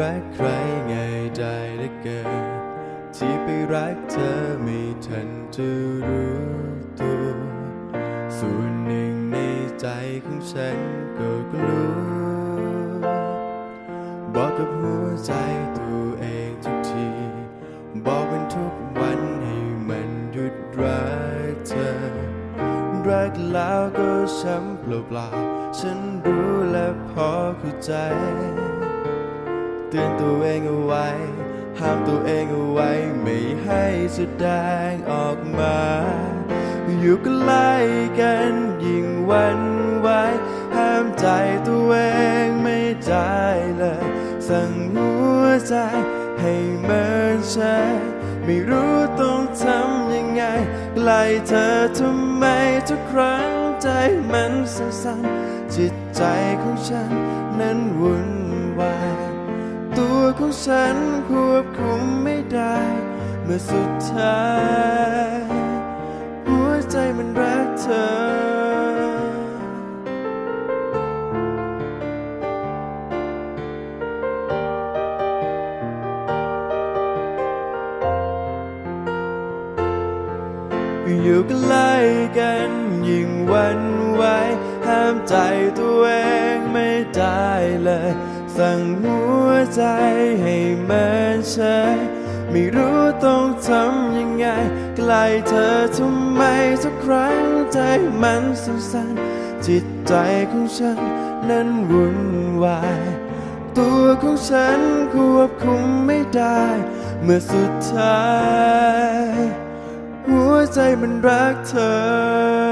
รักใครง่ายได้และเกินที่ไปรักเธอไม่ทันจะรู้ตัว ส่วนหนึ่งในใจของฉันก็กลัวบอกกับหัวใจตัวเองทุกที บอกเป็นทุกวันให้มันหยุดรักเธอ รักแล้วก็ช้ำเปล่าๆฉันรู้และพอเข้าใจ เตือนตัวเองเอาไว้ ห้ามตัวเองเอาไว้ ไม่ให้แสดงออกมา อยู่ใกล้กันยิ่งวันไหวห้ามใจตัวเองไม่ได้เลย สั่งหัวใจให้เหมือนฉันไม่รู้ต้องทำยังไงใกล้เธอทำไมทุกครั้งใจมันสั่นๆจิตใจของฉันนั้นวุ่นวาย ตัวของฉันควบคุมไม่ได้ เมื่อสุดท้าย หัวใจมันรักเธอ อยู่ใกล้กันยิ่งวันไหวห้ามใจตัวเอง สั่งหัวใจให้เมือนเฉยไม่รู้ต้องทำยังไง ใกล้เธอทำไมทุกครั้งใจมันสั่นๆจิตใจของฉันนั้นวุ่นวาย ตัวของฉันควบคุมไม่ได้ เมื่อสุดท้าย หัวใจมันรักเธอ